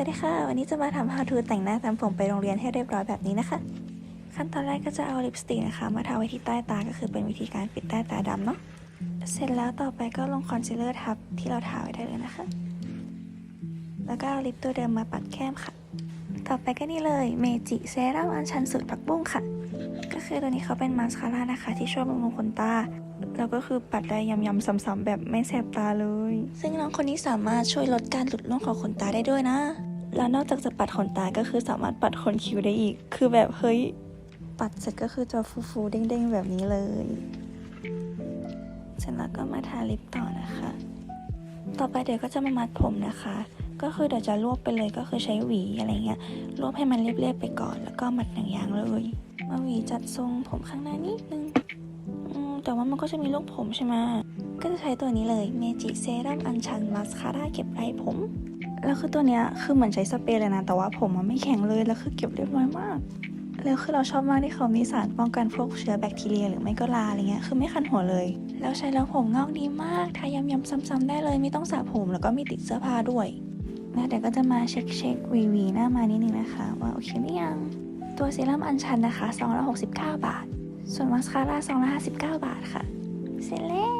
วัสดีค่ะ วันนี้จะมาทำ how to แต่งหน้าทำผมไปโรงเรียนให้เรียบร้อยแบบนี้นะคะ ขั้นตอนแรกก็จะเอาลิปสติกนะคะ มาทาไว้ที่ใต้ตาก็คือเป็นวิธีการปิดใต้ตาดำเนาะเสร็จแล้วต่อไปก็ลงคอนซีลเลอร์ทับที่เราทาไว้ได้เลยนะคะ แล้วก็เอาลิปตัวเดิมมาปัดแก้มค่ะ ต่อไปก็นี่เลยเมจิเซรั่มอัญชันสูตรผักบุ้งค่ะ ก็คือตัวนี้เขาเป็นมาสคาร่านะคะ ที่ช่วยบำรุงขนตาแล้วก็คือปัดได้ยำๆซ้ำๆแบบไม่แสบตาเลย ซึ่งน้องคนนี้สามารถช่วยลดการหลุดร่วงของขนตาได้ด้วยนะ แล้วนอกจากจะปัดขนตาก็คือสามารถปัดขนคิ้วได้อีก คือแบบเฮ้ย ปัดเสร็จก็คือจะฟูๆเด้งๆแบบนี้เลย เสร็จแล้วก็มาทาลิปต่อนะคะ ต่อไปเดี๋ยวก็จะมามัดผมนะคะ ก็คือเดี๋ยวจะรวบไปเลยก็คือใช้หวีอะไรเงี้ย รวบให้มันเรียบๆไปก่อน แล้วก็มัดหนังยางเลย มาหวีจัดทรงผมข้างหน้านิดนึงแต่ว่ามันก็จะมีลูกผมใช่ไหมก็จะใช้ตัวนี้เลยเมจิเซรั่มอัญชันมาสคาร่าเก็บไรผม แล้วคือตัวเนี้ยคือเหมือนใช้สเปรย์เลยนะ แต่ว่าผมมันไม่แข็งเลยแล้วคือเก็บเรียบร้อยมาก แล้วคือเราชอบมากที่เขามีสารป้องกันพวกเชื้อแบคทีเรียหรือไม่ก็ลาอะไรเงี้ยคือไม่คันหัวเลย แล้วใช้แล้วผมงอกดีมากทาย้ำๆซ้ำๆได้เลยไม่ต้องสระผมแล้วก็มีติดเสื้อผ้าด้วยนะเดี๋ยวก็จะมาเช็คเช็ควีวีหน้ามานิดนึงนะคะ ว่าโอเคหรือยังตัวเซรั่มอัญชันนะคะ269 บาท ส่วนมาสคาร่า259 บาทค่ะเสร็จแล้